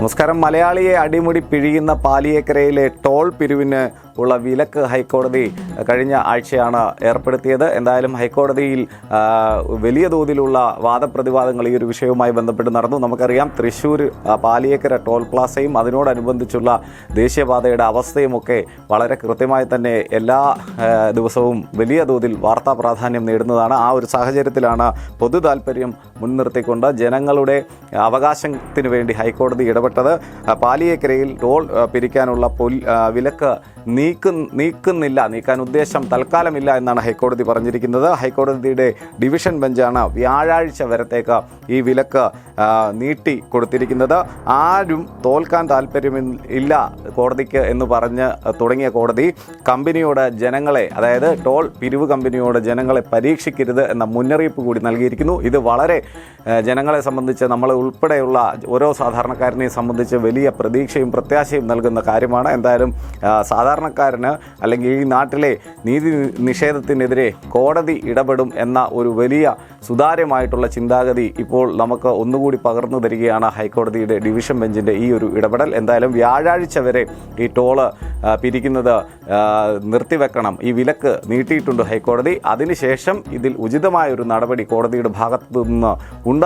നമസ്കാരം. മലയാളിയെ അടിമുടി പിഴിയുന്ന പാലിയേക്കരയിലെ ടോൾ പിരിവിന് ഉള്ള വിലക്ക് ഹൈക്കോടതി കഴിഞ്ഞ ആഴ്ചയാണ് ഏർപ്പെടുത്തിയത്. എന്തായാലും ഹൈക്കോടതിയിൽ വലിയ തോതിലുള്ള വാദപ്രതിവാദങ്ങൾ ഈ ഒരു വിഷയവുമായി ബന്ധപ്പെട്ട് നടന്നു. നമുക്കറിയാം തൃശ്ശൂർ പാലിയേക്കര ടോൾ പ്ലാസയും അതിനോടനുബന്ധിച്ചുള്ള ദേശീയപാതയുടെ അവസ്ഥയുമൊക്കെ വളരെ കൃത്യമായി തന്നെ എല്ലാ ദിവസവും വലിയ തോതിൽ വാർത്താ പ്രാധാന്യം നേടുന്നതാണ്. ആ ഒരു സാഹചര്യത്തിലാണ് പൊതു താല്പര്യം മുൻനിർത്തിക്കൊണ്ട് ജനങ്ങളുടെ അവകാശത്തിന് വേണ്ടി ഹൈക്കോടതി ഇടപെട്ടത്. ആ, പാലിയേക്കരയിൽ ടോൾ പിരിക്കാനുള്ള വിലക്ക് നീക്കു നീക്കുന്നില്ല നീക്കാൻ ഉദ്ദേശം തൽക്കാലമില്ല എന്നാണ് ഹൈക്കോടതി പറഞ്ഞിരിക്കുന്നത്. ഹൈക്കോടതിയുടെ ഡിവിഷൻ ബെഞ്ചാണ് വ്യാഴാഴ്ച വരത്തേക്ക് ഈ വിലക്ക് നീട്ടി കൊടുത്തിരിക്കുന്നത്. ആരും തോൽക്കാൻ താല്പര്യം ഇല്ല കോടതിക്ക് എന്ന് പറഞ്ഞ് തുടങ്ങിയ കോടതി കമ്പനിയോട് ജനങ്ങളെ അതായത് ടോൾ പിരിവ് കമ്പനിയോട് ജനങ്ങളെ പരീക്ഷിക്കരുത് എന്ന മുന്നറിയിപ്പ് കൂടി നൽകിയിരിക്കുന്നു. ഇത് വളരെ ജനങ്ങളെ സംബന്ധിച്ച് നമ്മൾ ഉൾപ്പെടെയുള്ള ഓരോ സാധാരണക്കാരനെയും സംബന്ധിച്ച് വലിയ പ്രതീക്ഷയും പ്രത്യാശയും നൽകുന്ന കാര്യമാണ്. എന്തായാലും സാധാരണക്കാരന് അല്ലെങ്കിൽ ഈ നാട്ടിലെ നീതി നിഷേധത്തിനെതിരെ കോടതി ഇടപെടും എന്ന ഒരു വലിയ സുതാര്യമായിട്ടുള്ള ചിന്താഗതി ഇപ്പോൾ നമുക്ക് ഒന്നുകൂടി പകർന്നു തരികയാണ് ഹൈക്കോടതിയുടെ ഡിവിഷൻ ബെഞ്ചിന്റെ ഈ ഒരു ഇടപെടൽ. എന്തായാലും വ്യാഴാഴ്ച വരെ ഈ ടോൾ പിരിക്കുന്നത് നിർത്തിവെക്കണം. ഈ വിലക്ക് നീട്ടിയിട്ടുണ്ട് ഹൈക്കോടതി. അതിനുശേഷം ഇതിൽ ഉചിതമായ ഒരു നടപടി കോടതിയുടെ ഭാഗത്തു നിന്ന് ഉണ്ടാകും.